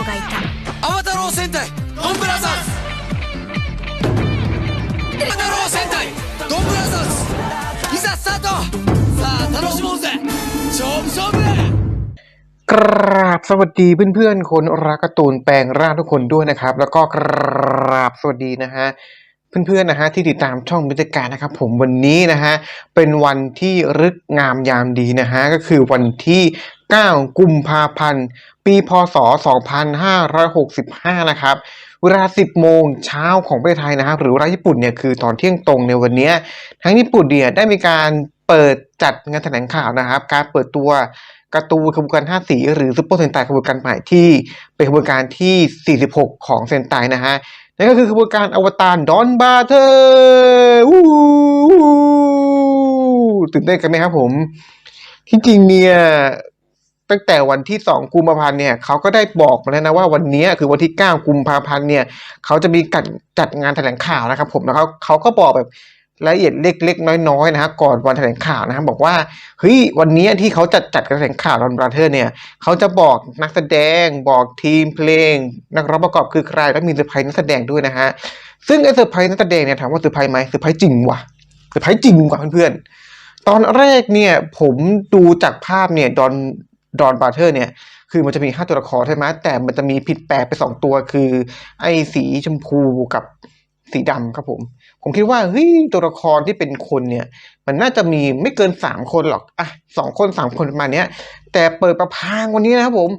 がいたアバタロー戦隊ドンブラザーズアバタロー戦隊ドンブラザーズいざスタートさあ楽しもうぜ勝負勝負 กราบสวัสดีเพื่อนๆ คนรักการ์ตูนแปลงร่างทุกคนด้วยนะครับ แล้วก็กราบสวัสดีนะฮะ เพื่อนๆนะฮะที่ติดตามช่องบรรยากาศนะครับผมวันนี้นะฮะเป็นวันที่รึกงามยามดีนะฮะก็คือวันที่ 9 กุมภาพันธ์ ปีพศ 2565 นะครับเวลา 10 โมงเช้าของประเทศไทยนะครับหรือเวลาญี่ปุ่นเนี่ยคือตอนเที่ยงตรงในวันเนี้ยทางญี่ปุ่นเนี่ยได้มีการเปิดจัดงานแถลงข่าวนะครับ การเปิดตัวการ์ตูนขบวนการ5สี หรือซุปเปอร์เซนไตขบวนการใหม่ที่เป็นขบวนการที่ 46 ของเซนไตนะฮะ นั่นก็คือขบวนการอวตารดอนบาเทอร์ตื่นเต้นกันไหมครับผม ที่จริงเนี่ยตั้งแต่วันที่ 2 กุมภาพันธ์เนี่ยเขาก็ได้บอกมาแล้วนะว่าวันนี้คือวันที่ 9 กุมภาพันธ์เนี่ยเขาจะมีการจัดงานแถลงข่าวนะครับ ผมแล้วเขาเขาก็บอกแบบ รายละเอียดเล็กๆ น้อยๆนะฮะก่อนวันแถลงข่าวนะครับอกว่าเฮ้ยวันนี้ที่เขาจัดจัดการแถลงข่าวดอนบราเธอร์เนี่ยเขาจะบอกนักแสดงบอกทีมเพลง นักร้องประกอบคือใครแล้วมีเซอร์ไพรส์นักแสดงด้วยนะฮะซึ่งไอ้เซอร์ไพรส์นักแสดงเนี่ยถามว่าเซอร์ไพรส์ไหมเซอร์ไพรส์จริงว่ะเซอร์ไพรส์จริงว่ะเพื่อนๆตอนแรกเนี่ยผมดูจากภาพเนี่ยดอนดอนบาร์เทอร์เนี่ยคือมันจะมีห้าตัวละครใช่ไหมแต่มันจะมีผิดแปลกไปสองตัวคือ ไอ้สีชมพูกับ สีดำครับผม ผมคิดว่าเฮ้ยตัวละครที่เป็นคนเนี่ย มันน่าจะมีไม่เกินสามคนหรอกอะสองคนสามคนประมาณนี้ย แต่เปิดประพางวันนี้นะครับผม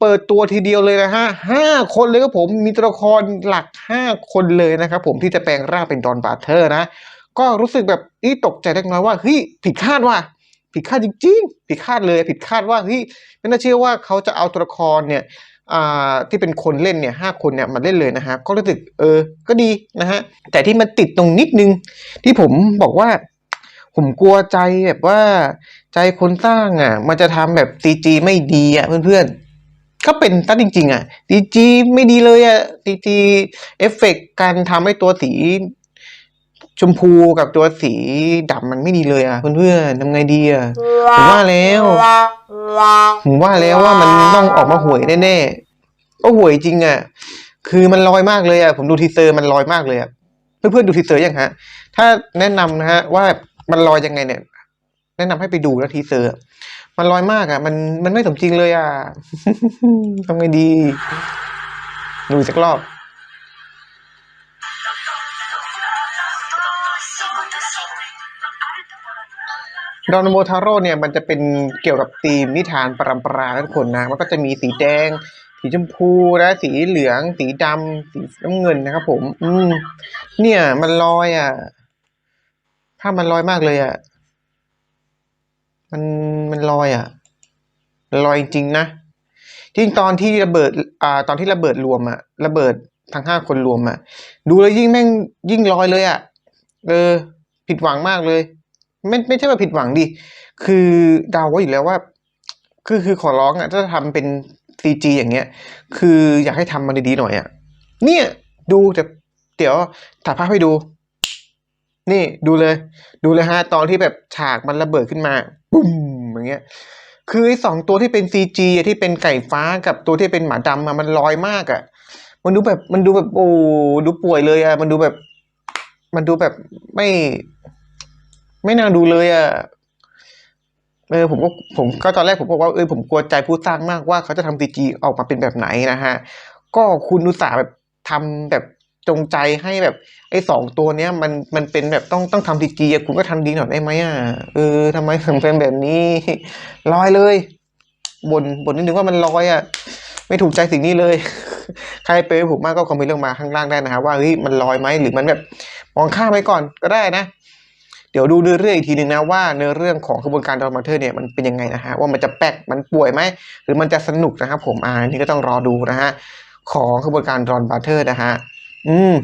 เปิดตัวทีเดียวเลยนะฮะห้าคนเลยครับผมมีตัวละครหลักห้าคนเลยนะครับผมที่จะแปลงร่างเป็นดอนบาร์เทอร์นะ ก็รู้สึกแบบอีตกใจเล็กน้อยว่าเฮ้ยผิดคาดว่ะผิดคาดจริงๆ ผิดคาดเลย ผิดคาดว่าเฮ้ยไม่น่าเชื่อว่าเขาจะเอาตัวละครเนี่ย ที่เป็นคนเล่นเนี่ยห้าคนเนี่ยมาเล่นเลยนะฮะก็รู้สึกเออก็ดีนะฮะแต่ที่มันติดตรงนิดนึง ที่ผมบอกว่า ผมกลัวใจแบบว่า ใจคนสร้างอะ มันจะทำแบบซีจีไม่ดีอะเพื่อนๆก็เป็นตั้จริง ๆ อะซีจีไม่ดีเลยอะซีจีเอฟเฟกการทำให้ตัวสี ชมพูกับตัวสีดำมันไม่ดีเลยอะเพื่อนๆทำไงดีอะผมว่าแล้วผมว่าแล้วว่ามันต้องออกมาห่วยแน่ๆก็ห่วยจริงอะ คือมันลอยมากเลยอะผมดูทีเซอร์มันลอยมากเลยอะเพื่อนๆดูทีเซอร์ยังฮะ ถ้าแนะนำนะฮะ ว่ามันลอยยังไงเนี่ย แนะนำให้ไปดูนะทีเซอร์อะมันลอยมากอะ มันมันไม่สมจริงเลยอะทำไงดี ดูอีกสักรอบ ดอนโมทาโร่เนี่ยมันจะเป็นเกี่ยวกับธีมนิทานปรำปราทุกคนนะมันก็จะมีสีแดง สีชมพูนะสีเหลือง สีดำสีน้ำเงินนะครับผม อืม เนี่ยมันลอยอะภาพมันลอยมากเลยอะ มันมันลอยอะ ลอยจริงนะจริงตอนที่ระเบิด อ่า ตอนที่ระเบิดรวมอะ ระเบิดทั้งห้าคนรวมอะ ดูแล้วยิ่งแม่งยิ่งลอยเลยอะ เออ ผิดหวังมากเลย ไม่ไม่ใช่ว่าผิดหวังดิคือเดาไว้อยู่แล้วว่า คือคือขอร้องอะถ้าทำเป็นซีจีอย่างเงี้ย คืออยากให้ทำมันดีๆหน่อยอะเนี่ยดูจะเดี๋ยวถ่ายภาพให้ดู นี่ดูเลย ดูเลยฮะตอนที่แบบฉากมันระเบิดขึ้นมาปุ้มอย่างเงี้ย คือไอ้สองตัวที่เป็นซีจีที่เป็นไก่ฟ้ากับตัวที่เป็นหมาดำมันลอยมากอะมันดูแบบมันดูแบบโอ้ดูป่วยเลยอะมันดูแบบ มันดูแบบไม่ ไม่น่าดูเลยอะเออผมก็ผมก็ตอนแรกผมบอกว่าเออผมกลัวใจผู้สร้างมากว่าเขาจะทำซีจีออกมาเป็นแบบไหนนะฮะ ก็คุณอุตส่าห์แบบทำแบบจงใจให้แบบไอ้สองตัวเนี้ย มันมันเป็นแบบต้องต้องทำซีจีคุณก็ทำดีหน่อยได้ไหมอะเออทำไมถึงเป็นแบบนี้ลอยเลยบนบนนิดนึงว่ามันลอยอะไม่ถูกใจสิ่งนี้เลย ใครเป็นผมมากก็คอมเมนต์ลงมาข้างล่างได้นะครับว่าเฮ้ยมันลอยไหมหรือมันแบบมองข้ามไปก่อนก็ได้นะ เดี๋ยวดูเนื้อเรื่องอีกทีหนึ่งนะว่าเนื้อเรื่องของกระบวนการดอนมาเธอร์เนี่ยมันเป็นยังไงนะฮะว่ามันจะแปลกมันป่วยไหมหรือมันจะสนุกนะครับผมอ่านนี่ก็ต้องรอดูนะฮะของกระบวนการดอนบาเทอร์นะฮะอืม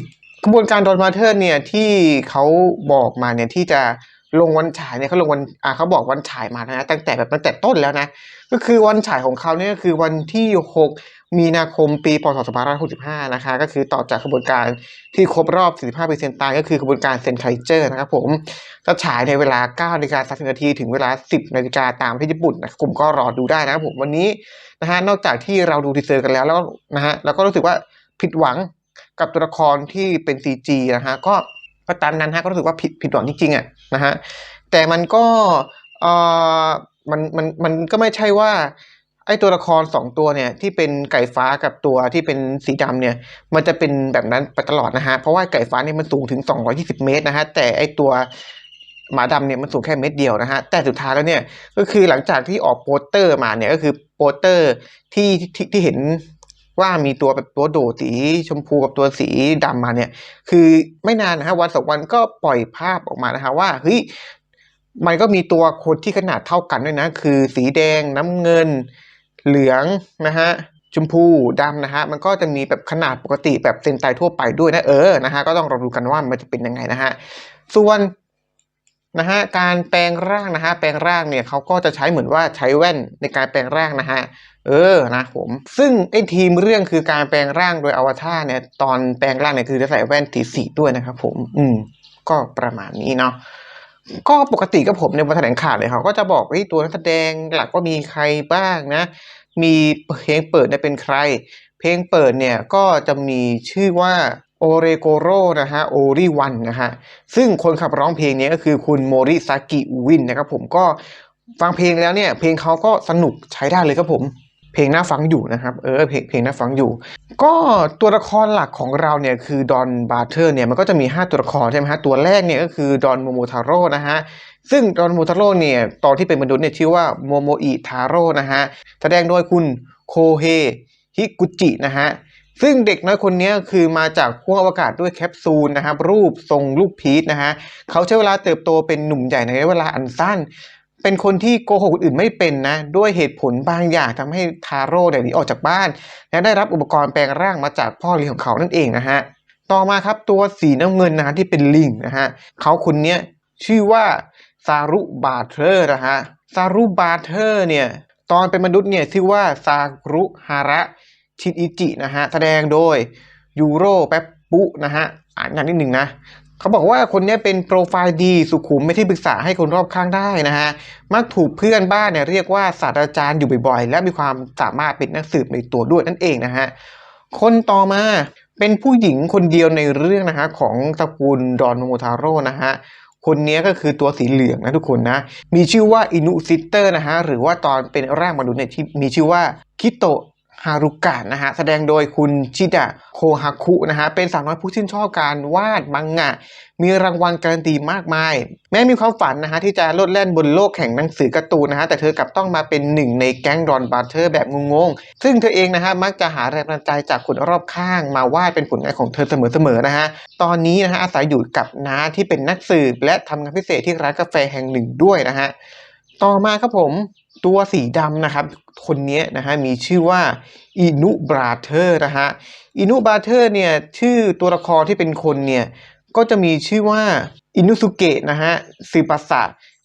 กระบวนการดอนบาเทอร์เนี่ยที่เขาบอกมาเนี่ยที่จะลงวันฉายเนี่ยเขาลงวันอ่าเขาบอกวันฉายมานะฮะตั้งแต่แบบตั้งแต่ต้นแล้วนะ ก็คือวันฉายของเขาเนี่ยก็คือวันที่ มีนาคมปีพศ2565นะคะก็คือต่อจากขบวนการที่ครบรอบ 45ปีเซนตายก็คือขบวนการเซนไคเจอร์นะครับผมจะฉายในเวลา9นาฬิกา30นาทีถึงเวลา 10นาฬิกาตามที่ญี่ปุ่นนะผมก็รอดูได้นะครับผมวันนี้นะฮะนอกจากที่เราดูทีเซอร์กันแล้วแล้วนะฮะแล้วก็รู้สึกว่าผิดหวังกับตัวละครที่เป็น CG นะฮะก็ก็ตามนั้นฮะก็รู้สึกว่าผิดผิดหวังจริงๆอะนะฮะแต่มันก็เอ่อมันมันมันก็ไม่ใช่ว่า ไอตัวละครสองตัวเนี่ยที่เป็นไก่ฟ้ากับตัวที่เป็นสีดำเนี่ยมันจะเป็นแบบนั้นไปตลอดนะฮะเพราะว่าไก่ฟ้าเนี่ยมันสูงถึง 220 เมตรนะฮะแต่ไอตัวหมาดำเนี่ยมันสูงแค่เมตรเดียวนะฮะแต่สุดท้ายแล้วเนี่ยก็คือหลังจากที่ออกโปสเตอร์มาเนี่ยก็คือโปสเตอร์ที่ที่ที่เห็นว่ามีตัวแบบตัวโดดสีชมพูกับตัวสีดำมาเนี่ย คือไม่นานนะฮะวันสองวันก็ปล่อยภาพออกมานะฮะว่าเฮ้ยมันก็มีตัวคนที่ขนาดเท่ากันด้วยนะ คือสีแดงน้ำเงิน เหลืองนะฮะชมพูดำนะฮะมันก็จะมีแบบขนาดปกติแบบเซนไตทั่วไปด้วยนะเออนะฮะก็ต้องรอดูกันว่ามันจะเป็นยังไงนะฮะส่วนนะฮะการแปลงร่างนะฮะแปลงร่างเนี่ยเขาก็จะใช้เหมือนว่าใช้แว่นในการแปลงร่างนะฮะเออนะผมซึ่งไอ้ทีมเรื่องคือการแปลงร่างโดยอวตารเนี่ยตอนแปลงร่างเนี่ยคือจะใส่แว่นสีสีด้วยนะครับผมอืมก็ประมาณนี้เนาะ ก็ปกติกับผมในวันแถลงข่าวเลยเขาก็จะบอกว่าตัวนักแสดงหลักว่ามีใครบ้างนะ มีเพลงเปิดเนี่ยเป็นใคร เพลงเปิดเนี่ยก็จะมีชื่อว่าโอเรโกโรนะฮะโอริวันนะฮะซึ่งคนขับร้องเพลงนี้ก็คือคุณโมริซากิวินนะครับผมก็ฟังเพลงแล้วเนี่ย เพลงเขาก็สนุกใช้ได้เลยครับผม เพลงน่าฟังอยู่นะครับ เออเพลงเพลงน่าฟังอยู่ ก็ตัวละครหลักของเราเนี่ยคือดอนบาร์เทอร์เนี่ยมันก็จะมี 5 ตัวละครใช่ไหมฮะตัวแรกเนี่ยก็คือดอนโมโมทาโร่นะฮะซึ่งดอนโมโมทาโร่เนี่ยตอนที่เป็นมนุษย์เนี่ยชื่อว่าโมโมอิทาโร่นะฮะแสดงโดยคุณโคเฮฮิกุจินะฮะซึ่งเด็กน้อยคนนี้คือมาจากขั้วอวกาศด้วยแคปซูลนะครับรูปทรงลูกพีชนะฮะเขาใช้เวลาเติบโตเป็นหนุ่มใหญ่ในระยะเวลาอันสั้น เป็นคนที่โกหกคนอื่นไม่เป็นนะ ด้วยเหตุผลบางอย่างทำให้ทาโร่เนี่ยหนีออกจากบ้าน และได้รับอุปกรณ์แปลงร่างมาจากพ่อเลี้ยงของเขานั่นเองนะฮะต่อมาครับตัวสีน้ำเงินนะฮะที่เป็นลิงนะฮะเขาคนเนี้ยชื่อว่าซารุบาเทอร์นะฮะซารุบาเทอร์เนี่ยตอนเป็นมนุษย์เนี่ยชื่อว่าซารุฮาระชินอิจินะฮะแสดงโดยยูโรแปปปุนะฮะอ่านนิดหนึ่งนะ เขาบอกว่าคนนี้เป็นโปรไฟล์ดีสุขุมไม่ที่ปรึกษาให้คนรอบข้างได้นะฮะ มักถูกเพื่อนบ้านเนี่ยเรียกว่าศาสตราจารย์อยู่บ่อยๆ และมีความสามารถเป็นนักสืบในตัวด้วยนั่นเองนะฮะ คนต่อมาเป็นผู้หญิงคนเดียวในเรื่องนะฮะของตระกูลดอนโมทาโร่นะฮะคนนี้ก็คือตัวสีเหลืองนะทุกคนนะ มีชื่อว่าอินุซิเตอร์นะฮะ หรือว่าตอนเป็นร่างมนุษย์เนี่ยที่มีชื่อว่าคิโต ฮารุกะนะฮะแสดงโดยคุณชิดะโคฮาคุนะฮะเป็นสาวน้อยผู้ชื่นชอบการวาดมังงะ มีรางวัลการันตีมากมาย แม้มีความฝันนะฮะที่จะลดแล่นบนโลกแห่งหนังสือการ์ตูนนะฮะแต่เธอกลับต้องมาเป็นหนึ่งในแก๊งดอนบาร์เทอร์แบบงงๆ ซึ่งเธอเองนะฮะมักจะหาแรงบันดาลใจจากคนรอบข้างมาวาดเป็นผลงานของเธอเสมอๆนะฮะตอนนี้นะฮะอาศัยอยู่กับน้าที่เป็นนักสืบและทำงานพิเศษที่ร้านกาแฟแห่งหนึ่งด้วยนะฮะต่อมาครับผม ตัวสีดำนะครับ คนนี้นะฮะมีชื่อว่าอินุบราเธอร์นะฮะอินุบราเธอร์เนี่ยชื่อตัวละครที่เป็นคนเนี่ยก็จะมีชื่อว่าอินุสุเกะนะฮะซิปัสสะ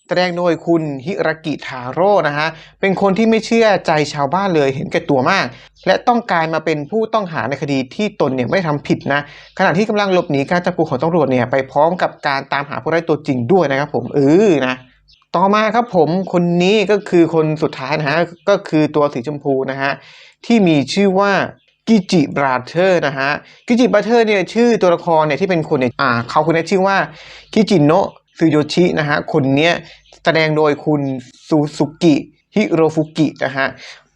แสดงโดยคุณฮิรากิทาโร่นะฮะเป็นคนที่ไม่เชื่อใจชาวบ้านเลยเห็นแก่ตัวมาก และต้องกลารมาเป็นผู้ต้องหาในคดีที่ตนเนี่ยไม่ได้ทำผิดนะ ขณะที่กำลังหลบหนีการจับกุมของตำรวจเนี่ยไปพร้อมกับการตามหาผู้ร้ายตัวจริงด้วยนะครับผมเออนะ ต่อมาครับผมคนนี้ก็คือคนสุดท้ายนะฮะก็คือตัวสีชมพูนะฮะที่มีชื่อว่ากิจิบราเธอร์นะฮะกิจิบราเธอร์เนี่ยชื่อตัวละครเนี่ยที่เป็นคนเนี่ยอ่าเขาคนนี้ชื่อว่ากิจิโนะซึโยชินะฮะคนเนี้ยแสดงโดยคุณซูซุกิฮิโรฟุกินะฮะ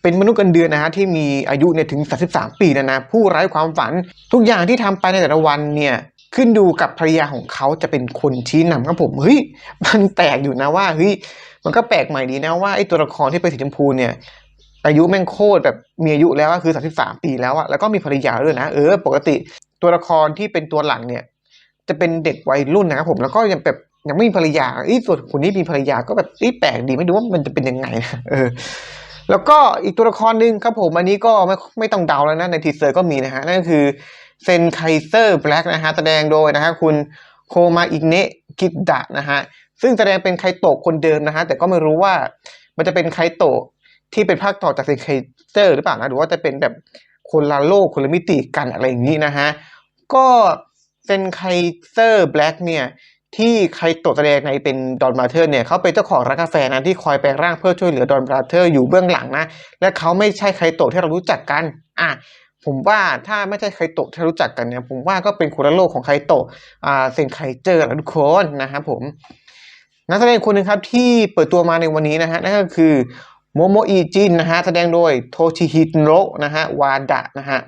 เป็นมนุษย์กันเดือนนะฮะที่มีอายุเนี่ยถึง 33 ปีแล้วนะผู้ไร้ความฝันทุกอย่างที่ทำไปในแต่ละวันเนี่ย ขึ้นดูกับภรรยาของเขาจะเป็นคนชี้นำครับผมเฮ้ยมันแปลกอยู่นะว่าเฮ้ยมันก็แปลกใหม่ดีนะว่าไอ้ตัวละครที่เป็นสีชมพูเนี่ยอายุแม่งโคตรแบบมีอายุแล้วก็คือ33ปีแล้วอะแล้วก็มีภรรยาด้วยนะเออปกติตัวละครที่เป็นตัวหลังเนี่ย จะเป็นเด็กวัยรุ่นนะครับผมแล้วก็ยังแบบยังไม่มีภรรยาไอีส่วนคนนี้มีภรรยาก็แบบอีแปลกดีไม่รู้ว่ามันจะเป็นยังไงนะเออ แล้วก็อีกตัวละครหนึ่งครับผมอันนี้ก็ไม่ไม่ต้องเดาแล้วนะในทีเซอร์ก็มีนะฮะ นั่นก็คือเซนไคเซอร์แบล็กนะฮะ แสดงโดยนะฮะคุณโคมาอิเนะกิดดะนะฮะ ซึ่งแสดงเป็นไคโตะคนเดิมนะฮะ แต่ก็ไม่รู้ว่ามันจะเป็นไคโตะที่เป็นภาคต่อจากเซนไคเซอร์หรือเปล่านะ หรือว่าจะเป็นแบบคนละโลกคนละมิติกันอะไรอย่างนี้นะฮะ ก็เซนไคเซอร์แบล็กเนี่ย ที่ใครโตะแสดงในเป็นดอนบราเธอร์เนี่ยเขาเป็นเจ้าของร้านกาแฟนะที่คอยแปลงร่างเพื่อช่วยเหลือดอนบราเธอร์อยู่เบื้องหลังนะ และเขาไม่ใช่ใครโตะที่เรารู้จักกัน อะผมว่าถ้าไม่ใช่ใครโตะที่รู้จักกันเนี่ยผมว่าก็เป็นคนละโลกของใครโตะอ่าเซนไคเจอร์ล้วทุกคนนะครับผมนักแสดงคนหนึ่งครับที่เปิดตัวมาในวันนี้นะฮะนั่นก็คือโมโมอีจินนะฮะแสดงโดยโทชิฮิโนะนะฮะวาดะนะฮะ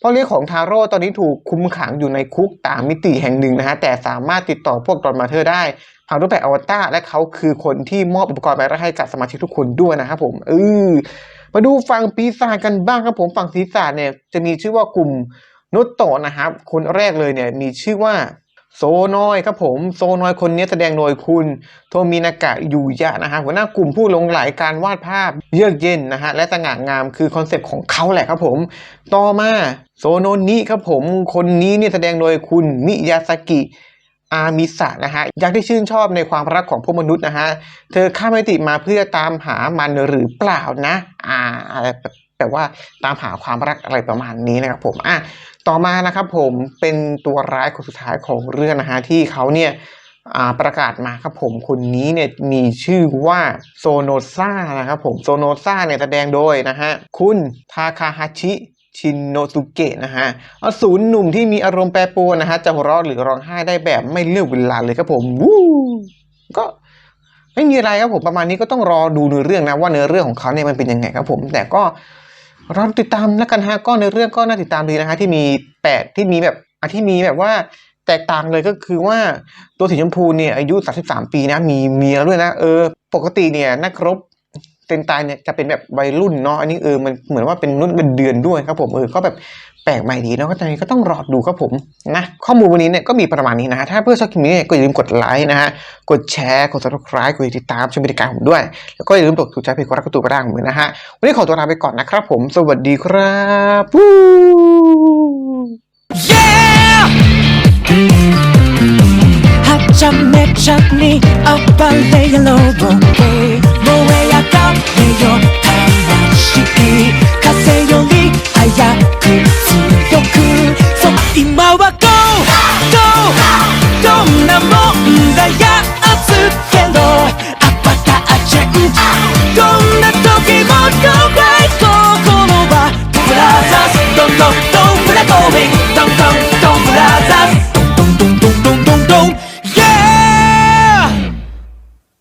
พ่อเลี้ยงของทาโร่ตอนนี้ถูกคุมขังอยู่ในคุกตามมิติแห่งหนึ่งนะฮะแต่สามารถติดต่อพวกดอนมาเธอร์ได้ผ่านรูปแบบอวตารและเขาคือคนที่มอบอุปกรณ์ไปให้กับสมาชิกทุกคนด้วยนะครับผมเออมาดูฝั่งปีศาจกันบ้างครับผมฝั่งศีรษะเนี่ยจะมีชื่อว่ากลุ่มนุตโตนะครับคนแรกเลยเนี่ยมีชื่อว่า โซนอยครับผมโซนอยคนนี้แสดงโดยคุณ โทมินากะยูยะนะฮะหัวหน้ากลุ่มผู้ลงไหลการวาดภาพเยือกเย็นนะฮะและสง่างามคือคอนเซปต์ของเขาแหละครับผม ต่อมาโซโนนิครับผมคนนี้เนี่ยแสดงโดยคุณมิยาสกิอามิสะนะฮะอยากที่ชื่นชอบในความรักของพวกมนุษย์นะฮะเธอข้ามมิติมาเพื่อตามหามันหรือเปล่านะ อ่าอะไร แบบว่าตามหาความรักอะไรประมาณนี้นะครับผมอะต่อมานะครับผมเป็นตัวร้ายคนสุดท้ายของเรื่องนะฮะที่เขาเนี่ยประกาศมาครับผมคนนี้เนี่ยมีชื่อว่าโซโนซ่านะครับผมโซโนซ่าเนี่ยแสดงโดยนะฮะคุณทาคาฮาชิชินโนสุเกะนะฮะอสูรหนุ่มที่มีอารมณ์แปรปรวนนะฮะจะหัวเราะหรือร้องไห้ได้แบบไม่เลือกเวลาเลยครับผมวู้ก็ไม่มีอะไรครับผมประมาณนี้ก็ต้องรอดูเนื้อเรื่องนะว่าเนื้อเรื่องของเขาเนี่ยมันเป็นยังไงครับผมแต่ก็ รอติดตามแล้วกันฮะก็ในเรื่องก็น่าติดตามดีนะฮะที่มีแปดที่มีแบบอที่มีแบบว่าแตกต่างเลยก็คือว่าตัวสีชมพูเนี่ยอายุ 33 ปีนะมีเมียด้วยนะเออปกติเนี่ยนักรบ เซนไตายเนี่ยจะเป็นแบบวัยรุ่นเนาะอันนี้เออมันเหมือนว่าเป็นรุ่นเป็นเดือนด้วยครับผมเออก็แบบแปลกใหม่ดีเนาะก็ตอนนี้ก็ต้องรอดูครับผมนะข้อมูลวันนี้เนี่ยก็มีประมาณนี้นะฮะถ้าเพื่อนชอบคลิปนี้เนี่ยก็อย่าลืมกดไลค์นะฮะ กดแชร์ กด subscribe กดติดตามชมบริการผมด้วย แล้วก็อย่าลืมกดถูกใจเพจกดรักกระตุกกระด้างผมด้วยนะฮะ วันนี้ขอตัวลาไปก่อนนะครับผม สวัสดีครับวู้ Yeah! 하자매잡니 아빨레일로 볼 強くそう今は